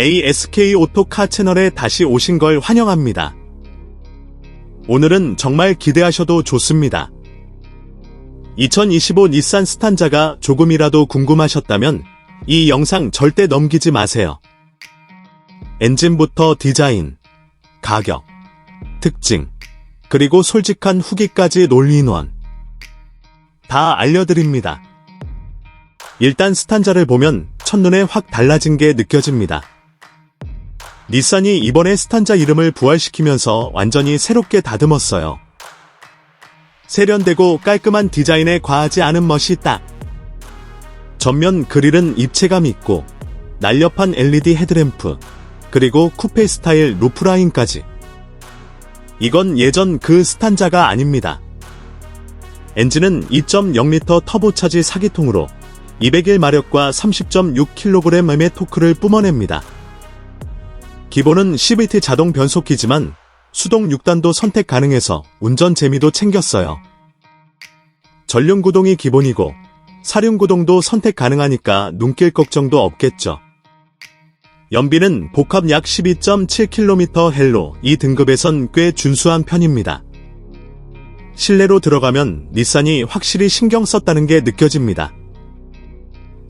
ASK 오토카 채널에 다시 오신 걸 환영합니다. 오늘은 정말 기대하셔도 좋습니다. 2025 닛산 스탄자가 조금이라도 궁금하셨다면 이 영상 절대 넘기지 마세요. 엔진부터 디자인, 가격, 특징, 그리고 솔직한 후기까지 논리인원. 다 알려드립니다. 일단 스탄자를 보면 첫눈에 확 달라진 게 느껴집니다. 닛산이 이번에 스탄자 이름을 부활시키면서 완전히 새롭게 다듬었어요. 세련되고 깔끔한 디자인에 과하지 않은 멋이 딱. 전면 그릴은 입체감 있고 날렵한 LED 헤드램프, 그리고 쿠페 스타일 루프라인까지. 이건 예전 그 스탄자가 아닙니다. 엔진은 2.0L 터보차지 4기통으로 201마력과 30.6kg의 토크를 뿜어냅니다. 기본은 CVT 자동 변속기지만 수동 6단도 선택 가능해서 운전 재미도 챙겼어요. 전륜 구동이 기본이고 사륜 구동도 선택 가능하니까 눈길 걱정도 없겠죠. 연비는 복합 약 12.7km 헬로 이 등급에선 꽤 준수한 편입니다. 실내로 들어가면 닛산이 확실히 신경 썼다는 게 느껴집니다.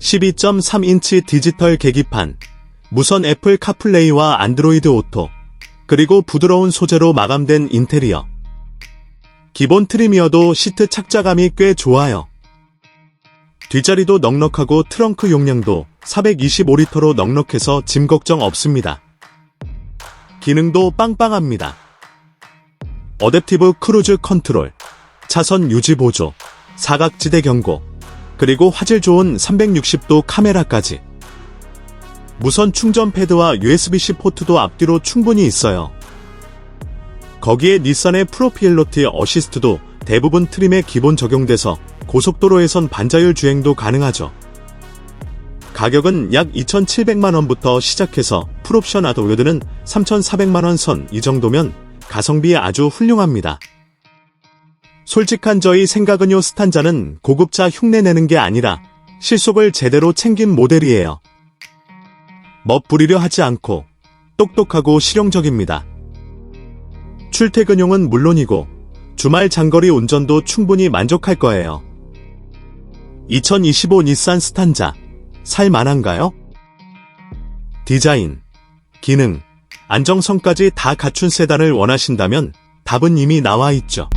12.3인치 디지털 계기판, 무선 애플 카플레이와 안드로이드 오토, 그리고 부드러운 소재로 마감된 인테리어. 기본 트리미어도 시트 착자감이 꽤 좋아요. 뒷자리도 넉넉하고 트렁크 용량도 425리터로 넉넉해서 짐 걱정 없습니다. 기능도 빵빵합니다. 어댑티브 크루즈 컨트롤, 차선 유지 보조, 사각지대 경고, 그리고 화질 좋은 360도 카메라까지. 무선 충전 패드와 USB-C 포트도 앞뒤로 충분히 있어요. 거기에 닛산의 프로필로티 어시스트도 대부분 트림에 기본 적용돼서 고속도로에선 반자율 주행도 가능하죠. 가격은 약 2,700만원부터 시작해서 풀옵션 아도요드는 3,400만원 선 이 정도면 가성비 아주 훌륭합니다. 솔직한 저희 생각은요 스탄자는 고급차 흉내내는 게 아니라 실속을 제대로 챙긴 모델이에요. 멋부리려 하지 않고 똑똑하고 실용적입니다. 출퇴근용은 물론이고 주말 장거리 운전도 충분히 만족할 거예요. 2025 닛산 스탄자 살 만한가요? 디자인, 기능, 안정성까지 다 갖춘 세단을 원하신다면 답은 이미 나와 있죠.